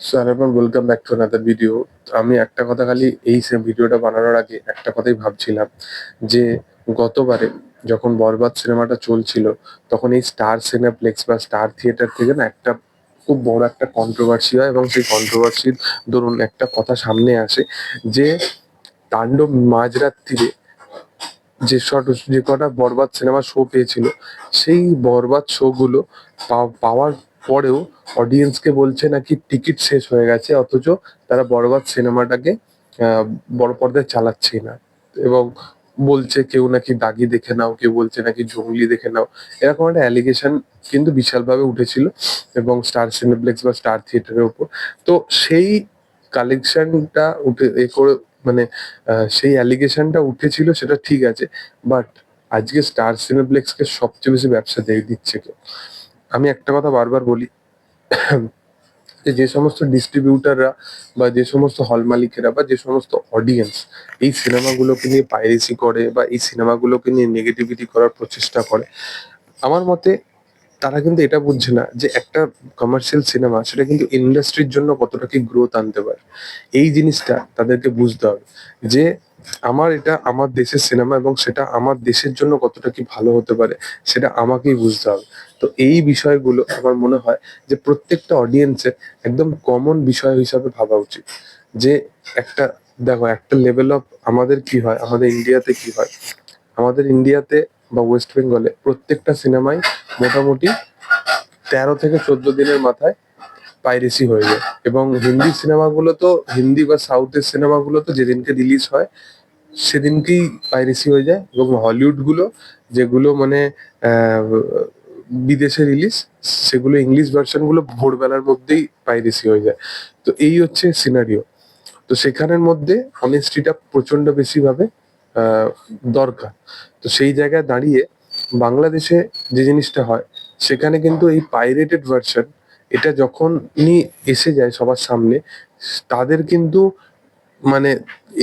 Sir এবং welcome back to another video আমি একটা কথা খালি এই ভিডিওটা বানানোর আগে একটা কথাই ভাবছিলাম যে, গতবারে যখন বরবাদ সিনেমাটা চলছিল, তখন এই স্টার সিনেপ্লেক্স বা স্টার থিয়েটার থেকে না একটা খুব বড় একটা কন্ট্রোভার্সি হয় এবং সেই কন্ট্রোভার্সির দরুন একটা কথা সামনে আসে যে, তাণ্ডব মাঝরাত্রিরে যে শট যে কটা বরবাদ সিনেমা শো পেয়েছিল, সেই বরবাদ শো গুলো পা- পাওয়ার পরেও অডিয়েন্সকে বলছে নাকি টিকিট শেষ হয়ে গেছে, অথচ তারা বরবাদ সিনেমাটাকে বড় পর্দায় চালাচ্ছেই না। এবং বলছে কেউ নাকি দাগি দেখে নাও, কেউ বলছে নাকি জঙ্গলি দেখে নাও। এরকম একটা অ্যালিগেশন কিন্তু বিশালভাবে উঠেছিল এবং স্টার সিনেপ্লেক্স বা স্টার থিয়েটারের উপর তো সেই কালেকশনটা উঠে, এ করে মানে সেই অ্যালিগেশনটা উঠেছিল, সেটা ঠিক আছে বাট আজকে স্টার সিনেপ্লেক্সকে সবচেয়ে বেশি ব্যবসা দিয়ে দিচ্ছে কেউ। আমি একটা কথা বারবার বলি, যে সমস্ত ডিস্ট্রিবিউটাররা বা যে সমস্ত হল মালিকেরা বা যে সমস্ত অডিয়েন্স এই সিনেমাগুলোকে নিয়ে পাইরেসি করে বা এই সিনেমাগুলোকে নিয়ে নেগেটিভিটি করার প্রচেষ্টা করে, আমার মতে তারা কিন্তু এটা বুঝছে না যে একটা কমার্শিয়াল সিনেমা সেটা কিন্তু ইন্ডাস্ট্রির জন্য কতটা কি গ্রোথ আনতে পারে। এই জিনিসটা তাদেরকে বুঝতে হবে যে আমার এটা আমার দেশের সিনেমা এবং সেটা আমার দেশের জন্য কতটা কি ভালো হতে পারে, সেটা আমাকেই বুঝতে হবে। তো এই বিষয়গুলো আমার মনে হয় যে প্রত্যেকটা অডিয়েন্সের একদম কমন বিষয় হিসাবে ভাবা উচিত। যে একটা, দেখো একটা লেভেল অফ আমাদের কি হয়, আমাদের ইন্ডিয়াতে কি হয়? আমাদের ইন্ডিয়াতে বা ওয়েস্ট বেঙ্গলে প্রত্যেকটা সিনেমাই মোটামুটি তেরো থেকে চোদ্দ দিনের মাথায় পাইরেসি হয়ে যায়। এবং হিন্দি সিনেমাগুলো তো, হিন্দি বা সাউথের সিনেমাগুলো তো যেদিনকে রিলিজ হয়, সেদিনকেই পাইরেসি হয়ে যায়। এবং হলিউডগুলো যেগুলো মানে বিদেশে রিলিজ সেগুলো ইংলিশ ভার্সনগুলো ভোরবেলার মধ্যেই পাইরেসি হয়ে যায়। তো এই হচ্ছে সিনারিও তো সেখানের মধ্যে অনেস্টিটা প্রচণ্ড বেশি ভাবে দরকার। তো সেই জায়গায় দাঁড়িয়ে বাংলাদেশে যে জিনিসটা হয়, সেখানে কিন্তু এই পাইরেটেড ভার্সন এটা যখনই এসে যায় সবার সামনে, তাদের কিন্তু মানে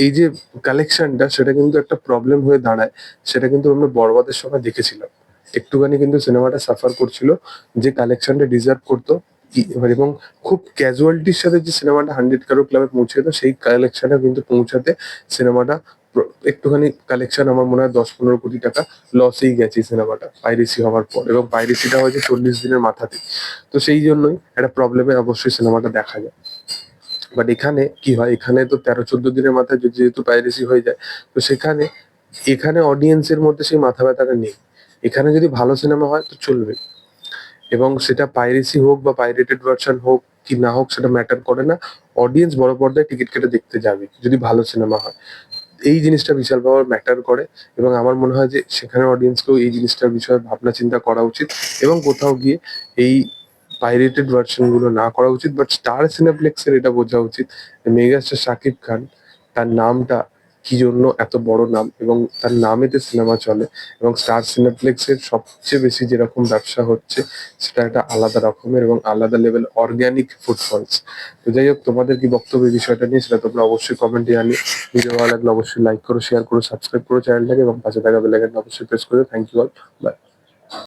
এই যে কালেকশনটা সেটা কিন্তু একটা প্রবলেম হয়ে দাঁড়ায়। সেটা কিন্তু আমরা বরবাদের সময় দেখেছিলাম। একটুখানি কিন্তু সিনেমাটা সাফার করছিল, যে কালেকশনটা ডিজার্ভ করতো। এবং খুব ক্যাজুয়ালিটির সাথে যে সিনেমাটা হান্ড্রেড কারও ক্লাবে পৌঁছে যেত সেই কালেকশনটা কিন্তু পৌঁছাতে সিনেমাটা একটুখানি কালেকশন আমার মনে হয় দশ পনেরো কোটি টাকা লসেই গেছে সিনেমাটা পাইরেসি হওয়ার পর। এবং পাইরেসিটা হয়েছে চল্লিশ দিনের মাথাতে তো সেই জন্যই একটা প্রবলেমে অবশ্যই সিনেমাটা দেখা যায়। বাট এখানে কি হয়? এখানে তো তেরো, চোদ্দ দিনের মাথায় যে- যেহেতু পাইরেসি হয়ে যায়, তো সেখানে, এখানে অডিয়েন্সের মধ্যে সেই মাথা ব্যথাটা নেই। এখানে যদি ভালো সিনেমা হয়, তো চলবে। এবং সেটা পাইরেসি হোক বা পাইরেটেড ভার্সন হোক কি না হোক, সেটা ম্যাটার করে না। অডিয়েন্স বড় পর্দায় টিকিট কেটে দেখতে যাবে, যদি ভালো সিনেমা হয়। এই জিনিসটা বিশাল পাওয়ার ম্যাটার করে এবং আমার মনে হয় যে সেখানে অডিয়েন্সকেও এই জিনিসটার বিষয়ে ভাবনা চিন্তা করা উচিত এবং কোথাও গিয়ে এই পাইরেটেড ভার্সনগুলো না করা উচিত বাট স্টার সিনেপ্লেক্সের এটা বোঝা উচিত মেগাস্টার শাকিব খান তার নামটা কি জন্য এত বড় নাম এবং তার নামেতে সিনেমা চলে এবং স্টার সিনেপ্লেক্সের সবচেয়ে বেশি যেরকম ব্যবসা হচ্ছে, সেটা একটা আলাদা রকমের এবং আলাদা লেভেল অর্গ্যানিক ফুটফলস তো যাই হোক, তোমাদের কি বক্তব্য বিষয়টা নিয়ে সেটা তোমরা অবশ্যই কমেন্টে জানি ভিডিও ভালো লাগলে অবশ্যই লাইক করো শেয়ার করো সাবস্ক্রাইব করো চ্যানেলটাকে এবং পাশে থাকা বেলাইকনটা অবশ্যই প্রেস করো থ্যাংক ইউ অল বাই